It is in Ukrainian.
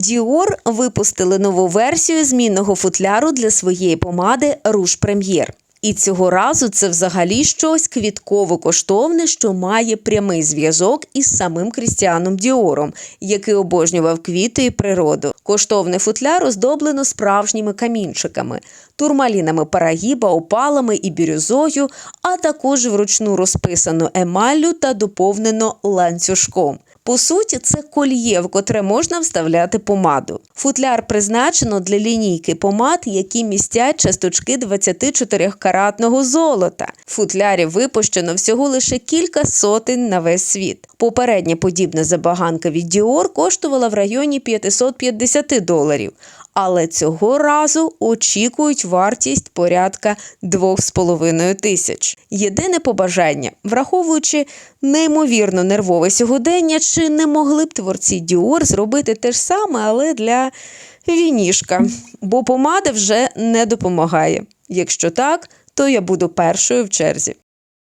Dior випустили нову версію змінного футляру для своєї помади Rouge Premier. І цього разу це взагалі щось квітково коштовне, що має прямий зв'язок із самим Крістіаном Діором, який обожнював квіти і природу. Коштовне футляр оздоблено справжніми камінчиками, турмалінами парагіба, опалами і бірюзою, а також вручну розписано емаллю та доповнено ланцюжком. По суті, це кольє, в котре можна вставляти помаду. Футляр призначено для лінійки помад, які містять часточки 24-каратного золота. В футлярі випущено всього лише кілька сотень на весь світ. Попередня подібна забаганка від Dior коштувала в районі 550 доларів. Але цього разу очікують вартість порядка 2,5 тисяч. Єдине побажання, враховуючи неймовірно нервове сьогодення, чи не могли б творці Dior зробити те ж саме, але для вінішка, бо помада вже не допомагає. Якщо так, то я буду першою в черзі.